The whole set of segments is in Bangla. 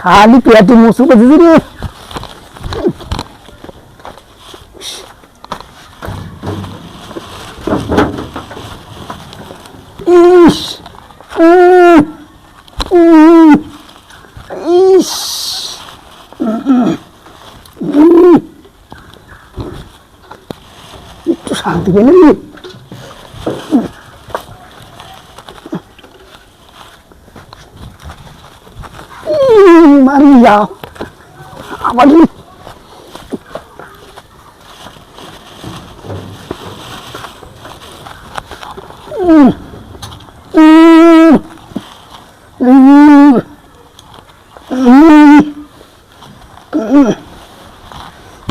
খালি পেটে মুসু করতেছি রে ইস উম, উম, ইস উম, একটু শান্তি পেলে নি মারিয়া আবার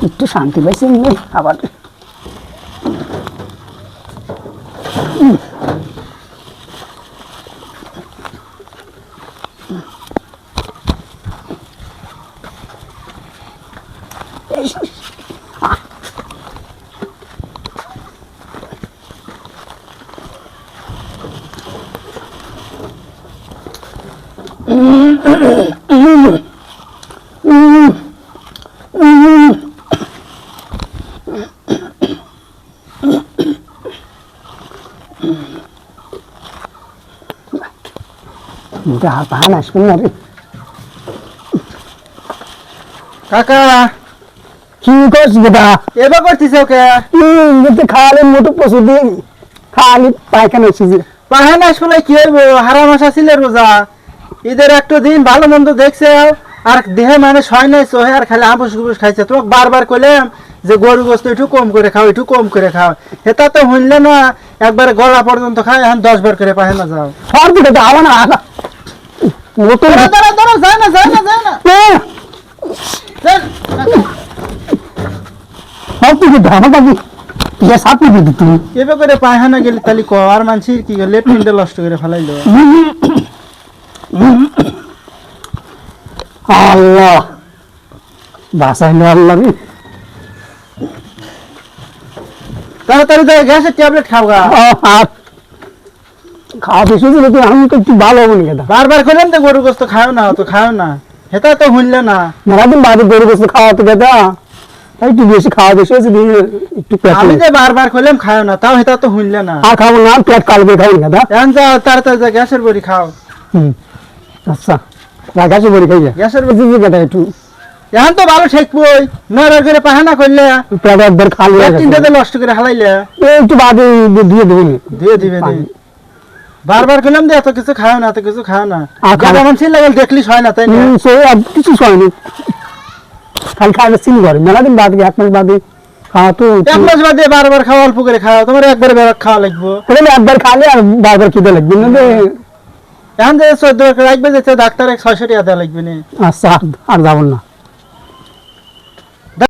একটু শান্তি পাইছি এমনি, আবার Mitä päällä sinä? Kakala! কি করছি বেটা? এবার করতিস ওকে। ইংরেজিতে খাওয়ালে মোটু পশু দিয়ে খালি পায়খানা এসেছে পাহানা শুনে কি হইব? হারা মাসা ছিল রোজা। ঈদের একটু দিন ভালো মন্দ দেখছে। আর দেহে মানে সয় নাই সহে আর খালি আবুস গুবুস খাইছে। তোমাকে বারবার কইলাম যে গরু গোস্ত একটু কম করে খাও একটু কম করে খাও। এটা তো হইলে না। একবারে গলা পর্যন্ত খাই এখন দশ বার করে পাহানা যাও। সব দিকে আমার না দাঁড়া দাঁড়া না যায় না যায় না। যায় না। সব দিকে ধামা পাবি ইয়ে সাপি দিদি তুমি এবার করে পায়খানা গেলে তাহলে ক আর মানসির কি লেফটিনটা নষ্ট করে ফেলাইলো। আল্লাহ। বাসাইলো আল্লাহ রে। তাড়াতাড়ি তো গ্যাসের ট্যাবলেট খাওয়া খাওয়া বেশি দিলে তো আমি তো একটু ভালো হব না বারবার কইলাম তো গরু গোস্ত খাও না তো খাও না। হেতা তো হইলে না। মেলাদিন বাদে গরু গোস্ত খাওয়াতে গেতা একটু বেশি খাওয়া বেশি হয়েছে দিয়ে একটু পেট আমি যে বারবার কইলাম খাও না তাও হেতা তো হইলে না। আর খাব না পেট কালবে খাব না দাদা এখন যা তাড়াতাড়ি যা গ্যাসের বড়ি খাও। হুম। আচ্ছা রাখাছি বলি খাই যা। গ্যাসের বড়ি বুঝি বেটা একটু। এখন তো ভালো ঠেকবই নয়বার করে পাহানা করলে। পেট একবার খালি তিনটাতে নষ্ট করে হালাইলে। এই একটু বাদে দিয়ে দেবো নি। দিয়ে দিবে দিয়ে বারবার যে এত কিছু খাও না এত কিছু খাও না। যেমন ছিল দেখলি হয় না তাই না? সে আর খালি খাওয়া চিনি করে মেলাদিন বাদে এক মাস বাদে খাওয়া তো এক মাস বাদে বারবার খাওয়া অল্প করে খাওয়া তোমার একবার বেড়া খাওয়া লাগবো। তাহলে একবার খালে আর বারবার খিদে লাগবে না যে এখন যে চোদ্দ রাখবে যেতে ডাক্তার ছয়শো টাকা দেওয়া লাগবে না। আচ্ছা আর যাব না।